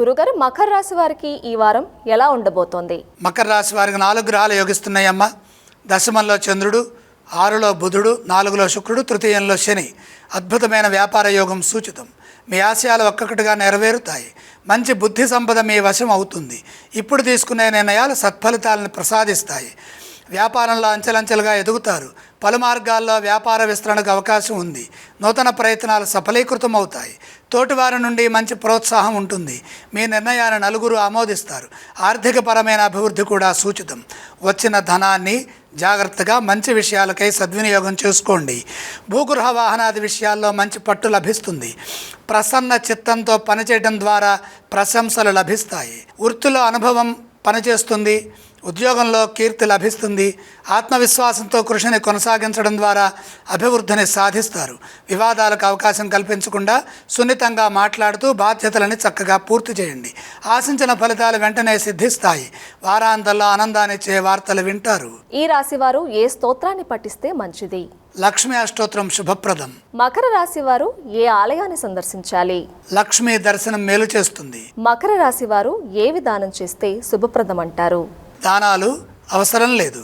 గురుగారు మకర రాశి వారికి ఈ వారం ఎలా ఉండబోతోంది? మకర రాశి వారికి నాలుగు గ్రహాలు యోగిస్తున్నాయమ్మ. దశమంలో చంద్రుడు ఆరులో బుధుడు నాలుగులో శుక్రుడు తృతీయంలో శని. అద్భుతమైన వ్యాపార యోగం సూచితం. మీ ఆశయాలు ఒక్కొక్కటిగా నెరవేరుతాయి. మంచి బుద్ధి సంపద మీ వశం అవుతుంది. ఇప్పుడు తీసుకునే నిర్ణయాలు సత్ఫలితాలను ప్రసాదిస్తాయి. వ్యాపారంలో అంచెలంచెలుగా ఎదుగుతారు. పలు మార్గాల్లో వ్యాపార విస్తరణకు అవకాశం ఉంది. నూతన ప్రయత్నాలు సఫలీకృతం అవుతాయి తోటివారి నుండి మంచి ప్రోత్సాహం ఉంటుంది. మీ నిర్ణయాన్ని నలుగురు ఆమోదిస్తారు. ఆర్థికపరమైన అభివృద్ధి కూడా సూచితం. వచ్చిన ధనాన్ని జాగ్రత్తగా మంచి విషయాలకై సద్వినియోగం చేసుకోండి. భూగృహ వాహనాది విషయాల్లో మంచి పట్టు లభిస్తుంది. ప్రసన్న చిత్తంతో పనిచేయడం ద్వారా ప్రశంసలు లభిస్తాయి. వృత్తిలో అనుభవం పనిచేస్తుంది. ఉద్యోగంలో కీర్తి లభిస్తుంది. ఆత్మవిశ్వాసంతో కృషిని కొనసాగించడం ద్వారా అభివృద్ధిని సాధిస్తారు. వివాదాలకు అవకాశం కల్పించకుండా సున్నితంగా మాట్లాడుతూ బాధ్యతలని చక్కగా పూర్తి చేయండి. ఆశించిన ఫలితాలు వెంటనే సిద్ధిస్తాయి. వారాంతంలో ఆనందాన్నిచ్చే వార్తలు వింటారు. ఈ రాశి వారు ఏ స్తోత్రాన్ని పఠిస్తే మంచిది? లక్ష్మీ అష్టోత్తరం శుభప్రదం. మకర రాశి వారు ఏ ఆలయాన్ని సందర్శించాలి? లక్ష్మీ దర్శనం మేలు చేస్తుంది. మకర రాశి వారు ఏ విధానం చేస్తే శుభప్రదం అంటారు? దానాలు అవసరం లేదు.